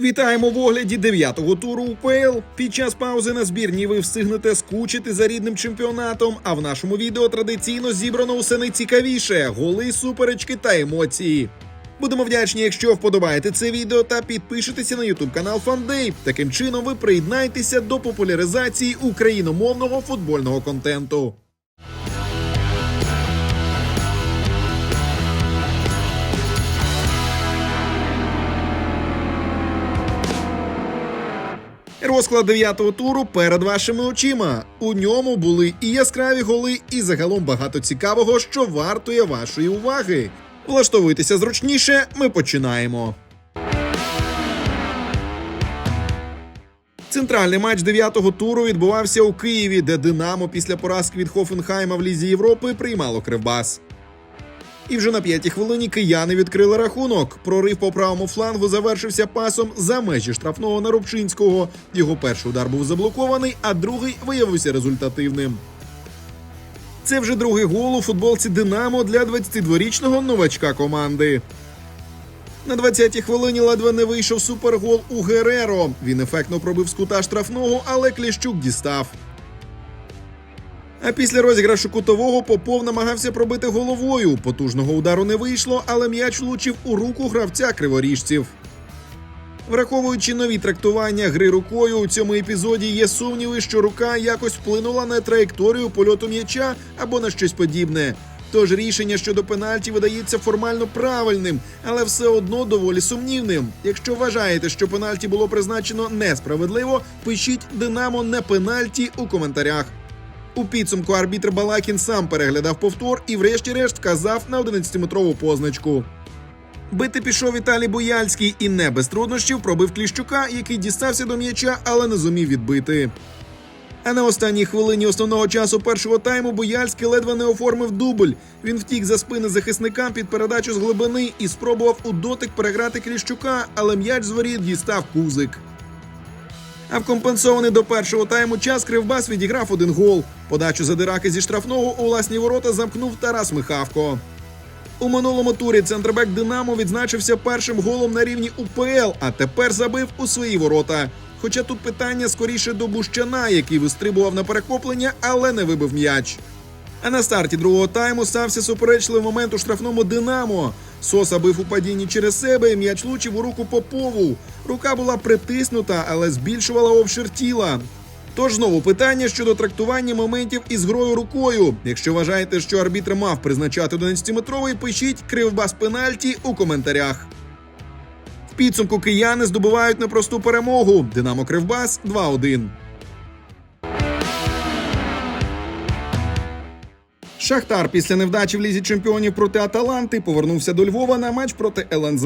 Вітаємо в огляді дев'ятого туру УПЛ. Під час паузи на збірні ви встигнете скучити за рідним чемпіонатом. А в нашому відео традиційно зібрано усе найцікавіше: голи, суперечки та емоції. Будемо вдячні, якщо вподобаєте це відео та підпишетеся на YouTube канал Фандей. Таким чином ви приєднаєтеся до популяризації україномовного футбольного контенту. Розклад дев'ятого туру перед вашими очима. У ньому були і яскраві голи, і загалом багато цікавого, що вартує вашої уваги. Влаштовуйтеся зручніше, ми починаємо. Центральний матч дев'ятого туру відбувався у Києві, де Динамо після поразки від Хофенхайма в Лізі Європи приймало Кривбас. І вже на п'ятій хвилині кияни відкрили рахунок. Прорив по правому флангу завершився пасом за межі штрафного на Рубчинського. Його перший удар був заблокований, а другий виявився результативним. Це вже другий гол у футболці Динамо для 22-річного новачка команди. На 20-й хвилині ледве не вийшов супергол у Гереро. Він ефектно пробив з кута штрафного, але Кліщук дістав. А після розіграшу кутового Попов намагався пробити головою. Потужного удару не вийшло, але м'яч влучив у руку гравця криворіжців. Враховуючи нові трактування гри рукою, у цьому епізоді є сумніви, що рука якось вплинула на траєкторію польоту м'яча або на щось подібне. Тож рішення щодо пенальті видається формально правильним, але все одно доволі сумнівним. Якщо вважаєте, що пенальті було призначено несправедливо, пишіть Динамо не пенальті у коментарях. У підсумку арбітр Балакін сам переглядав повтор і, врешті-решт, вказав на 11-метрову позначку. Бити пішов Віталій Бояльський і не без труднощів пробив Кліщука, який дістався до м'яча, але не зумів відбити. А на останній хвилині основного часу першого тайму Бояльський ледве не оформив дубль. Він втік за спини захисникам під передачу з глибини і спробував у дотик переграти Кліщука, але м'яч з воріт дістав кузик. А в компенсований до першого тайму час Кривбас відіграв один гол. Подачу задираки зі штрафного у власні ворота замкнув Тарас Михавко. У минулому турі центрбек Динамо відзначився першим голом на рівні УПЛ, а тепер забив у свої ворота. Хоча тут питання скоріше до Бущана, який вистрибував на перехоплення, але не вибив м'яч. А на старті другого тайму стався суперечливий момент у штрафному Динамо. Соса бив у падінні через себе, м'яч влучив у руку Попову. Рука була притиснута, але збільшувала обшир тіла. Тож знову питання щодо трактування моментів із грою рукою. Якщо вважаєте, що арбітр мав призначати 11-метровий, пишіть кривбас пенальті у коментарях. В підсумку кияни здобувають непросту перемогу. Динамо Кривбас 2-1. Шахтар після невдачі в лізі чемпіонів проти Аталанти повернувся до Львова на матч проти ЛНЗ.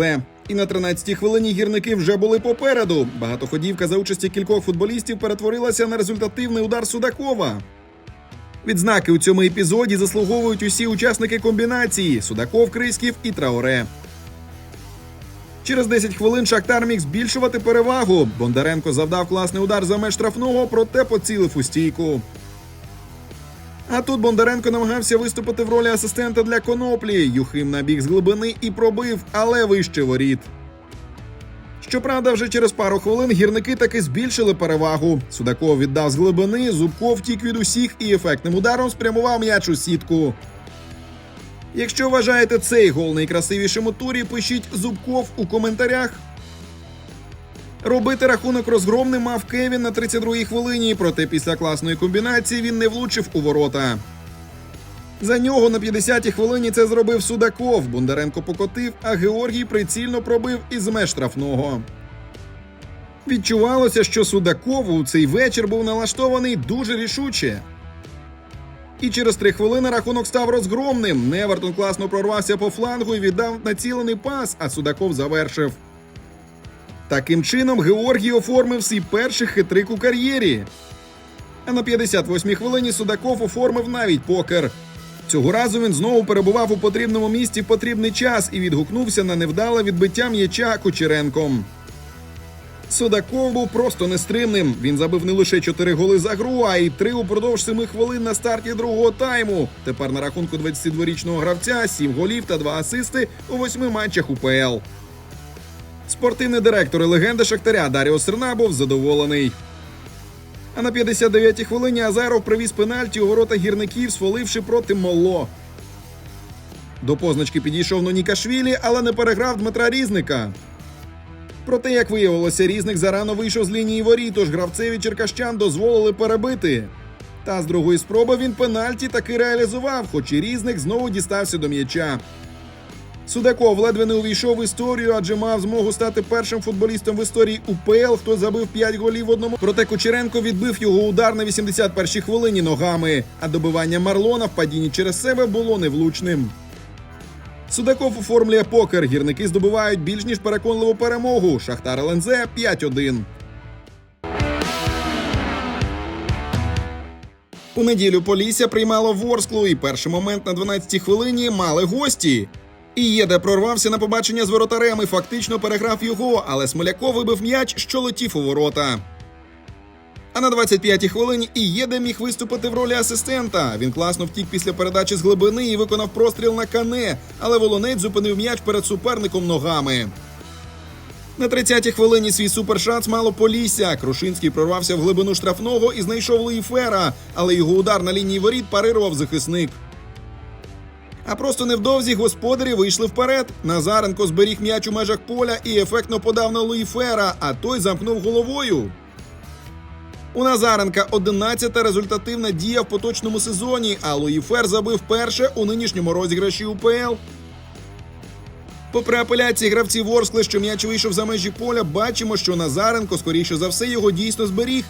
І на 13-й хвилині гірники вже були попереду. Багатоходівка за участі кількох футболістів перетворилася на результативний удар Судакова. Відзнаки у цьому епізоді заслуговують усі учасники комбінації Судаков, Криськів і Траоре. Через 10 хвилин Шахтар міг збільшувати перевагу. Бондаренко завдав класний удар за меж штрафного, проте поцілив у стійку. А тут Бондаренко намагався виступити в ролі асистента для коноплі. Юхим набіг з глибини і пробив, але вище воріт. Щоправда, вже через пару хвилин гірники таки збільшили перевагу. Судаков віддав з глибини, Зубков втік від усіх і ефектним ударом спрямував м'яч у сітку. Якщо вважаєте цей гол найкрасивішим у турі, пишіть Зубков у коментарях. Робити рахунок розгромним мав Кевін на 32-й хвилині, проте після класної комбінації він не влучив у ворота. За нього на 50-й хвилині це зробив Судаков. Бондаренко покотив, а Георгій прицільно пробив із меж штрафного. Відчувалося, що Судаков у цей вечір був налаштований дуже рішуче. І через три хвилини рахунок став розгромним. Невертон класно прорвався по флангу і віддав націлений пас, а Судаков завершив. Таким чином, Георгій оформив свій перший хитрик у кар'єрі. А на 58-й хвилині Судаков оформив навіть покер. Цього разу він знову перебував у потрібному місці в потрібний час і відгукнувся на невдале відбиття м'яча Кучеренком. Судаков був просто нестримним. Він забив не лише 4 голи за гру, а й 3 упродовж 7 хвилин на старті другого тайму. Тепер на рахунку 22-річного гравця 7 голів та 2 асисти у 8 матчах УПЛ. Спортивний директор і легенда Шахтаря Даріо Серна був задоволений. А на 59-й хвилині Азаров привіз пенальті у ворота гірників, сваливши проти Моло. До позначки підійшов Нонікашвілі, але не переграв Дмитра Різника. Проте, як виявилося, Різник зарано вийшов з лінії воріт, тож гравцеві черкащан дозволили перебити. Та з другої спроби він пенальті таки реалізував, хоч і Різник знову дістався до м'яча. Судаков ледве не увійшов в історію, адже мав змогу стати першим футболістом в історії УПЛ, хто забив 5 голів в одному. Проте Кучеренко відбив його удар на 81-й хвилині ногами, а добивання Марлона в падінні через себе було невлучним. Судаков оформлює покер. Гірники здобувають більш ніж переконливу перемогу. Шахтар ЛНЗ 5-1. У неділю Полісся приймало Ворсклу, і перший момент на 12-й хвилині мали гості. І Єде прорвався на побачення з воротарем і фактично переграв його, але Смоляков вибив м'яч, що летів у ворота. А на 25-й хвилині Ієде міг виступити в ролі асистента. Він класно втік після передачі з глибини і виконав простріл на кане, але волонець зупинив м'яч перед суперником ногами. На 30-й хвилині свій супершанс мало Полісся. Крушинський прорвався в глибину штрафного і знайшов Луїфера, але його удар на лінії воріт парирував захисник. А просто невдовзі господарі вийшли вперед. Назаренко зберіг м'яч у межах поля і ефектно подав на Луїфера, а той замкнув головою. У Назаренка 11-та результативна дія в поточному сезоні, а Луїфер забив перше у нинішньому розіграші УПЛ. Попри апеляції гравців Ворскли, що м'яч вийшов за межі поля, бачимо, що Назаренко, скоріше за все, його дійсно зберіг.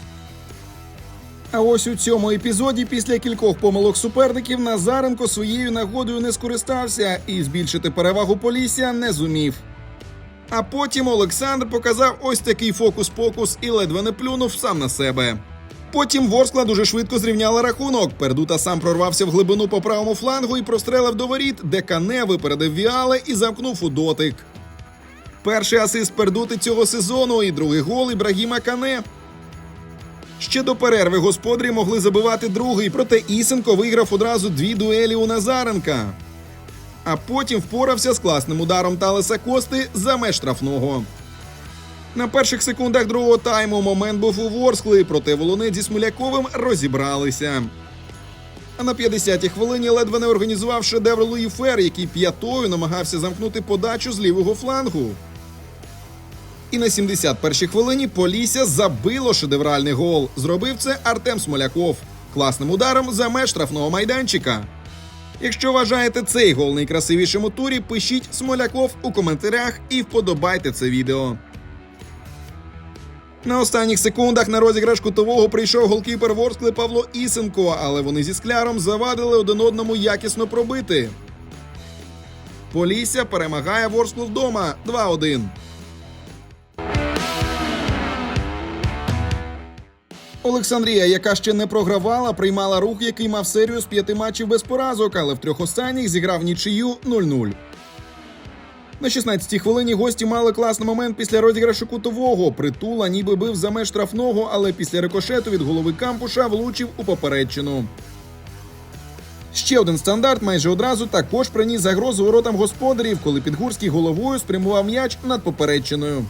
А ось у цьому епізоді, після кількох помилок суперників, Назаренко своєю нагодою не скористався і збільшити перевагу Полісся не зумів. А потім Олександр показав ось такий фокус-покус і ледве не плюнув сам на себе. Потім Ворскла дуже швидко зрівняла рахунок. Пердута сам прорвався в глибину по правому флангу і прострелив до воріт, де Кане випередив Віале і замкнув у дотик. Перший асист Пердути цього сезону і другий гол Ібрагіма Кане. Ще до перерви господарі могли забивати другий, проте Ісенко виграв одразу дві дуелі у Назаренка. А потім впорався з класним ударом Талеса Кости за меж штрафного. На перших секундах другого тайму момент був у Ворскли, проте волонець зі Смоляковим розібралися. А на 50-й хвилині ледве не організував шедевр Луї Фер, який п'ятою намагався замкнути подачу з лівого флангу. І на 71-й хвилині Полісся забило шедевральний гол. Зробив це Артем Смоляков класним ударом за меж штрафного майданчика. Якщо вважаєте цей гол найкрасивішим у турі, пишіть Смоляков у коментарях і вподобайте це відео. На останніх секундах на розіграш кутового прийшов голкіпер Ворскли Павло Ісенко, але вони зі скляром завадили один одному якісно пробити. Полісся перемагає Ворсклу вдома 2-1. Олександрія, яка ще не програвала, приймала рух, який мав серію з п'яти матчів без поразок, але в трьох останніх зіграв нічию 0-0. На 16-й хвилині гості мали класний момент після розіграшу кутового. Притула ніби бив за меж штрафного, але після рикошету від голови кампуша влучив у попередчину. Ще один стандарт майже одразу також приніс загрозу воротам господарів, коли Підгурський головою спрямував м'яч над попередчиною.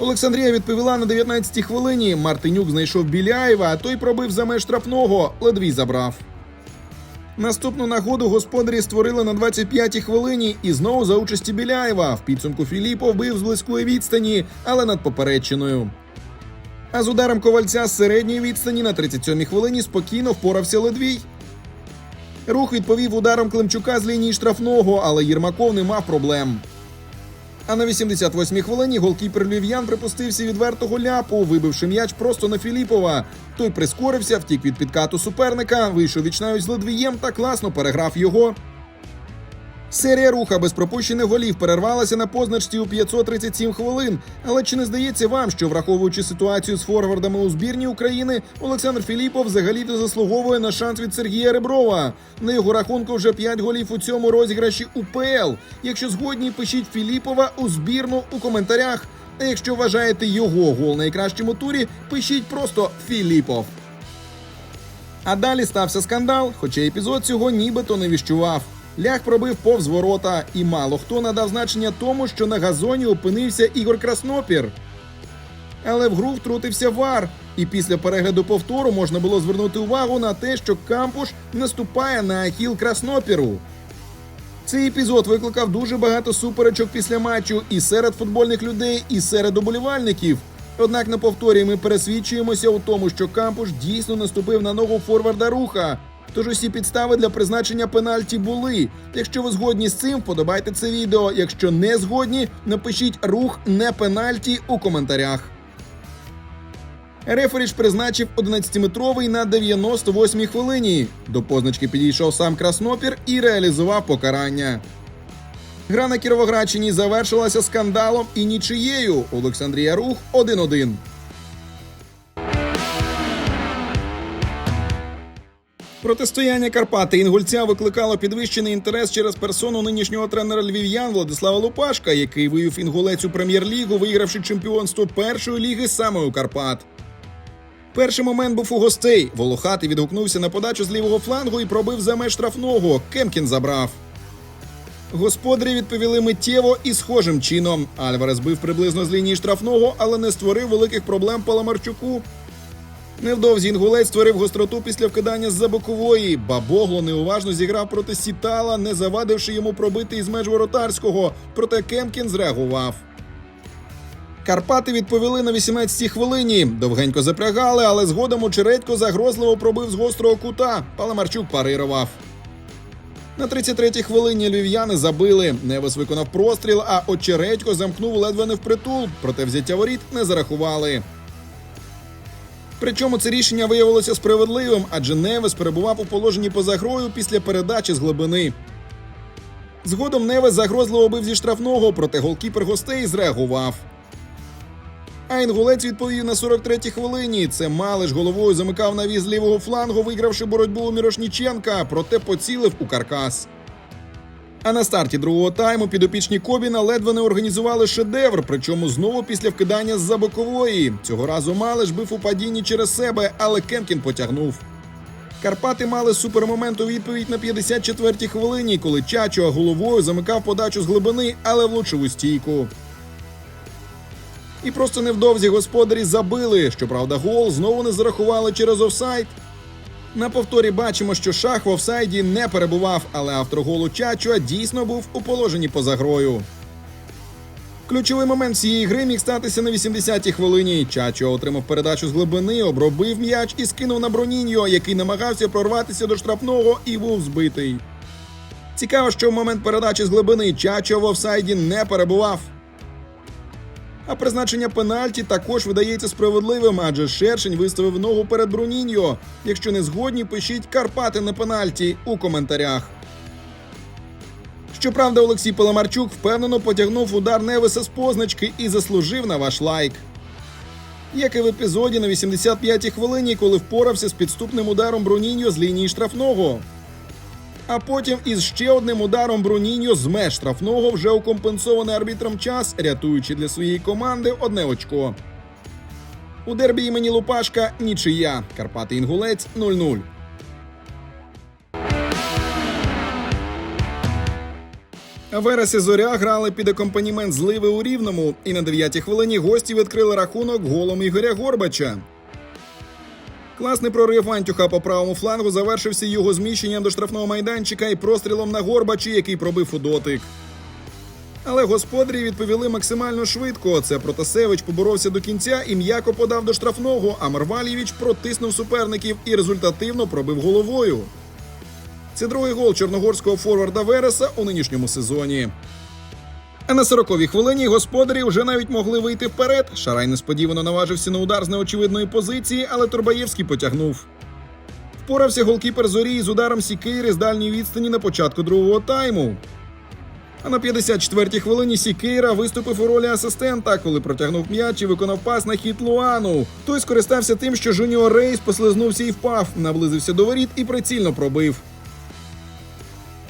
Олександрія відповіла на 19-й хвилині. Мартинюк знайшов Біляєва, а той пробив за меж штрафного. Ледвій забрав. Наступну нагоду господарі створили на 25-й хвилині і знову за участі Біляєва. В підсумку Філіпов бив з близької відстані, але над попередчиною. А з ударом ковальця з середньої відстані на 37-й хвилині спокійно впорався Ледвій. Рух відповів ударом Климчука з лінії штрафного, але Єрмаков не мав проблем. А на 88-й хвилині голкіпер Львів'ян припустився відвертого ляпу, вибивши м'яч просто на Філіпова. Той прискорився, втік від підкату суперника, вийшов вічнавіч з Ледвієм та класно переграв його. Серія руха без пропущених голів перервалася на позначці у 537 хвилин. Але чи не здається вам, що враховуючи ситуацію з форвардами у збірні України, Олександр Філіпов взагалі-то заслуговує на шанс від Сергія Реброва? На його рахунку вже 5 голів у цьому розіграші УПЛ. Якщо згодні, пишіть Філіпова у збірну у коментарях. А якщо вважаєте його гол найкращим у турі, пишіть просто Філіпов. А далі стався скандал, хоча епізод цього нібито не віщував. Лях пробив повз ворота, і мало хто надав значення тому, що на газоні опинився Ігор Краснопір. Але в гру втрутився вар, і після перегляду повтору можна було звернути увагу на те, що Кампуш наступає на ахіл Краснопіру. Цей епізод викликав дуже багато суперечок після матчу і серед футбольних людей, і серед уболівальників. Однак на повторі ми пересвідчуємося у тому, що Кампуш дійсно наступив на ногу форварда руха. Тож усі підстави для призначення пенальті були. Якщо ви згодні з цим, вподобайте це відео. Якщо не згодні, напишіть рух не пенальті у коментарях. Реферіч призначив 11-метровий на 98-й хвилині. До позначки підійшов сам Краснопір і реалізував покарання. Гра на Кіровоградщині завершилася скандалом і нічиєю. Олександрія Рух 1-1. Протистояння Карпати Інгульця викликало підвищений інтерес через персону нинішнього тренера львів'ян Владислава Лупашка, який вивів інгулець у прем'єр-лігу, вигравши чемпіонство першої ліги саме у Карпат. Перший момент був у гостей. Волохатий відгукнувся на подачу з лівого флангу і пробив за меж штрафного. Кемкін забрав. Господарі відповіли миттєво і схожим чином. Альварес бив приблизно з лінії штрафного, але не створив великих проблем Паламарчуку. Невдовзі інгулець створив гостроту після вкидання з-за бокової. Бабогло неуважно зіграв проти Сітала, не завадивши йому пробити із меж воротарського. Проте Кемкін зреагував. Карпати відповіли на 18-й хвилині. Довгенько запрягали, але згодом очередько загрозливо пробив з гострого кута. Паламарчук парирував. На 33-й хвилині львів'яни забили. Невес виконав простріл, а очередько замкнув ледве не впритул. Проте взяття воріт не зарахували. Причому це рішення виявилося справедливим, адже Невес перебував у положенні поза грою після передачі з глибини. Згодом Невес загрозливо бив зі штрафного, проте голкіпер гостей зреагував. А інгулець відповів на 43-й хвилині. Це Малиш головою замикав навіз лівого флангу, вигравши боротьбу у Мірошніченка, проте поцілив у каркас. А на старті другого тайму підопічні Кобіна ледве не організували шедевр, причому знову після вкидання з-за бокової. Цього разу Малиш бив у падінні через себе, але Кемкін потягнув. Карпати мали супермомент у відповідь на 54-й хвилині, коли Чачо головою замикав подачу з глибини, але влучив у стійку. І просто невдовзі господарі забили. Щоправда, гол знову не зарахували через офсайд. На повторі бачимо, що шах в офсайді не перебував, але автор голу Чачуа дійсно був у положенні поза грою. Ключовий момент цієї гри міг статися на 80-й хвилині. Чачо отримав передачу з глибини, обробив м'яч і скинув на Броніньо, який намагався прорватися до штрафного і був збитий. Цікаво, що в момент передачі з глибини Чачо в офсайді не перебував. А призначення пенальті також видається справедливим, адже Шершень виставив ногу перед Бруніньо. Якщо не згодні, пишіть Карпати на пенальті у коментарях. Щоправда, Олексій Паламарчук впевнено потягнув удар Невеса з позначки і заслужив на ваш лайк. Як і в епізоді на 85-й хвилині, коли впорався з підступним ударом Бруніньо з лінії штрафного. А потім із ще одним ударом Бруніньо з меж штрафного вже укомпенсований арбітром час, рятуючи для своєї команди одне очко. У дербі імені Лупашка нічия. Карпати Інгулець 0-0. А Верес і Зоря грали під акомпанімент зливи у Рівному, і на 9-й хвилині гості відкрили рахунок голом Ігоря Горбача. Класний прорив Антюха по правому флангу завершився його зміщенням до штрафного майданчика і прострілом на Горбачі, який пробив у дотик. Але господарі відповіли максимально швидко. Це Протасевич поборовся до кінця і м'яко подав до штрафного, а Марвалєвич протиснув суперників і результативно пробив головою. Це другий гол чорногорського форварда Вереса у нинішньому сезоні. А на 40-й хвилині господарі вже навіть могли вийти вперед. Шарай несподівано наважився на удар з неочевидної позиції, але Турбаєвський потягнув. Впорався голкіпер зорі з ударом Сікейри з дальньої відстані на початку другого тайму. А на 54-й хвилині Сікейра виступив у ролі асистента, коли протягнув м'яч і виконав пас на хід Луану. Той скористався тим, що Жуніор Рейс послизнувся і впав, наблизився до воріт і прицільно пробив.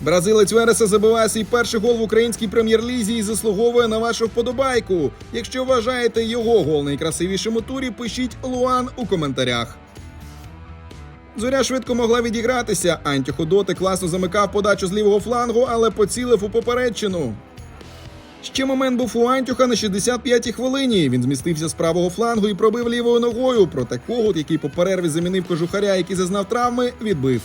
Бразилець Вереса забиває свій перший гол в українській прем'єр-лізі і заслуговує на вашу вподобайку. Якщо вважаєте його гол найкрасивішим у турі, пишіть Луан у коментарях. Зоря швидко могла відігратися. Анті Ходоти класно замикав подачу з лівого флангу, але поцілив у попередчину. Ще момент був у Антюха на 65-й хвилині. Він змістився з правого флангу і пробив лівою ногою. Проте когут, який по перерві замінив кожухаря, який зазнав травми, відбив.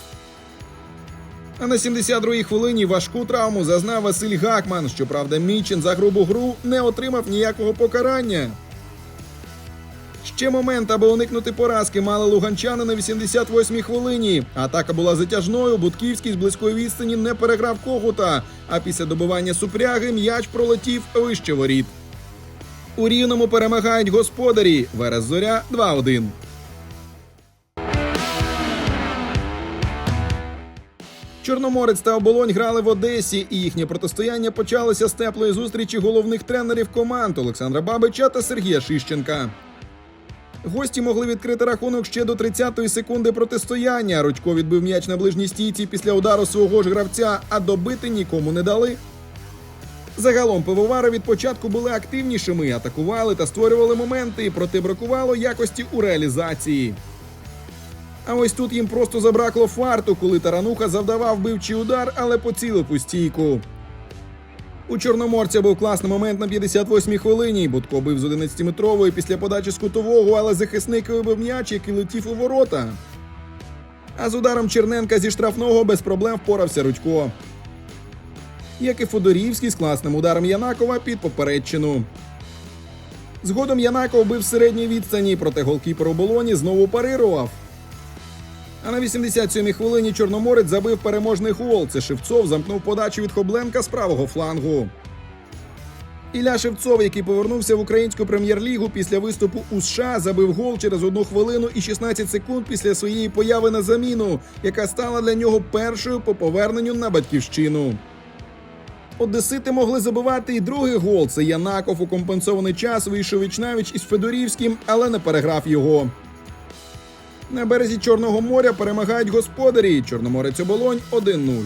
А на 72-й хвилині важку травму зазнав Василь Гакман. Щоправда, Мічин за грубу гру не отримав ніякого покарання. Ще момент, аби уникнути поразки, мали луганчани на 88-й хвилині. Атака була затяжною. Будківський з близької відстані не переграв когута. А після добивання супряги м'яч пролетів вище воріт. У рівному перемагають господарі. Верес Зоря 2-1. Чорноморець та оболонь грали в Одесі, і їхнє протистояння почалося з теплої зустрічі головних тренерів команд Олександра Бабича та Сергія Шищенка. Гості могли відкрити рахунок ще до 30-ї секунди протистояння. Рудько відбив м'яч на ближній стійці після удару свого ж гравця, а добити нікому не дали. Загалом пивовари від початку були активнішими, атакували та створювали моменти, проте бракувало якості у реалізації. А ось тут їм просто забракло фарту, коли Тарануха завдавав бивчий удар, але поцілив у стійку. У Чорноморця був класний момент на 58-й хвилині. Будко бив з 11-метрової після подачі з кутового, але захисник вибив м'яч, який летів у ворота. А з ударом Черненка зі штрафного без проблем впорався Рудько. Як і Фодорівський з класним ударом Янакова під попередчину. Згодом Янаков бив з середньої відстані, проте голкіпер у болоні знову парирував. А на 87-й хвилині Чорноморець забив переможний гол. Це Шевцов замкнув подачу від Хобленка з правого флангу. Ілля Шевцов, який повернувся в українську прем'єр-лігу після виступу у США, забив гол через одну хвилину і 16 секунд після своєї появи на заміну, яка стала для нього першою по поверненню на батьківщину. Одесити могли забивати і другий гол. Це Янаков у компенсований час вийшов вічнавіч із Федорівським, але не переграв його. На березі Чорного моря перемагають господарі. Чорноморець оболонь 1-0.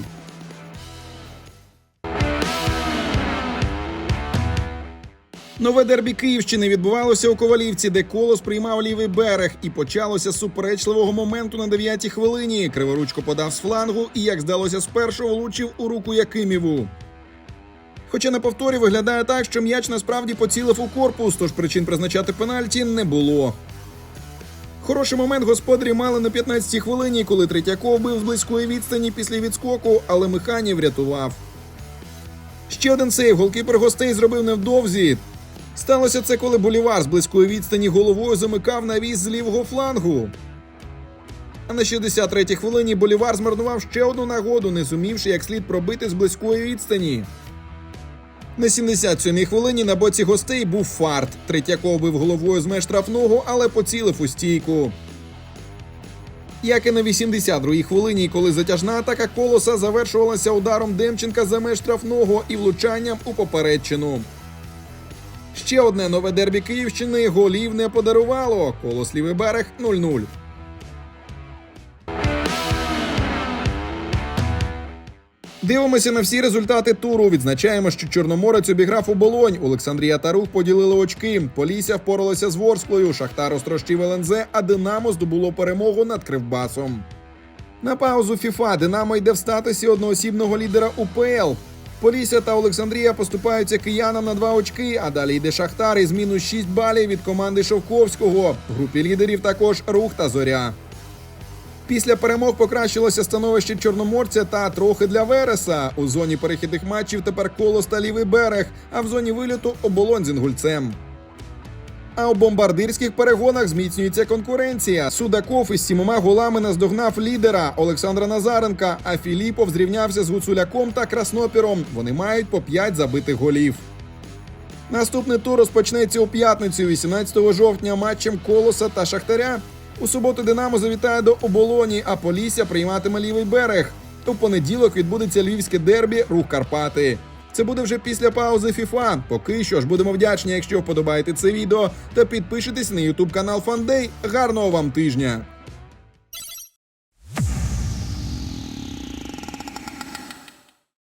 Нове дербі Київщини відбувалося у Ковалівці, де колос приймав лівий берег, і почалося з суперечливого моменту на 9-й хвилині. Криворучко подав з флангу і, як здалося, спершу влучив у руку Якиміву. Хоча на повторі виглядає так, що м'яч насправді поцілив у корпус, тож причин призначати пенальті не було. Хороший момент господарі мали на 15-й хвилині, коли Третьяков бив з близької відстані після відскоку, але Механів врятував. Ще один сейв голкіпер гостей зробив невдовзі. Сталося це, коли Болівар з близької відстані головою замикав навіс з лівого флангу. А на 63-й хвилині Болівар змарнував ще одну нагоду, не зумівши як слід пробити з близької відстані. На 77-й хвилині на боці гостей був фарт. Третьяков бив головою з меж штрафного, але поцілив у стійку. Як і на 82-й хвилині, коли затяжна атака колоса завершувалася ударом Демченка за меж штрафного і влучанням у попередчину. Ще одне нове дербі Київщини голів не подарувало. Колос лівий берег 0-0. Дивимося на всі результати туру. Відзначаємо, що Чорноморець обіграв у Болонь. Олександрія та Рух поділили очки. Полісся впоралося з Ворсклою. Шахтар розтрощив ЛНЗ, а Динамо здобуло перемогу над Кривбасом. На паузу ФІФА Динамо йде в статусі одноосібного лідера УПЛ. Полісся та Олександрія поступаються киянам на два очки, а далі йде Шахтар із мінус 6 балів від команди Шовковського. В групі лідерів також Рух та Зоря. Після перемог покращилося становище Чорноморця та трохи для Вереса. У зоні перехідних матчів тепер колос та лівий берег, а в зоні виліту оболонь з інгульцем. А у бомбардирських перегонах зміцнюється конкуренція. Судаков із сімома голами наздогнав лідера Олександра Назаренка, а Філіпов зрівнявся з Гуцуляком та Краснопіром. Вони мають по 5 забитих голів. Наступний тур розпочнеться у п'ятницю, 18 жовтня, матчем Колоса та Шахтаря. У суботу Динамо завітає до оболоні, а Полісся прийматиме лівий берег. У понеділок відбудеться львівське дербі Рух Карпати. Це буде вже після паузи FIFA. Поки що ж будемо вдячні, якщо вподобаєте це відео та підпишитесь на ютуб канал Фандей. Гарного вам тижня!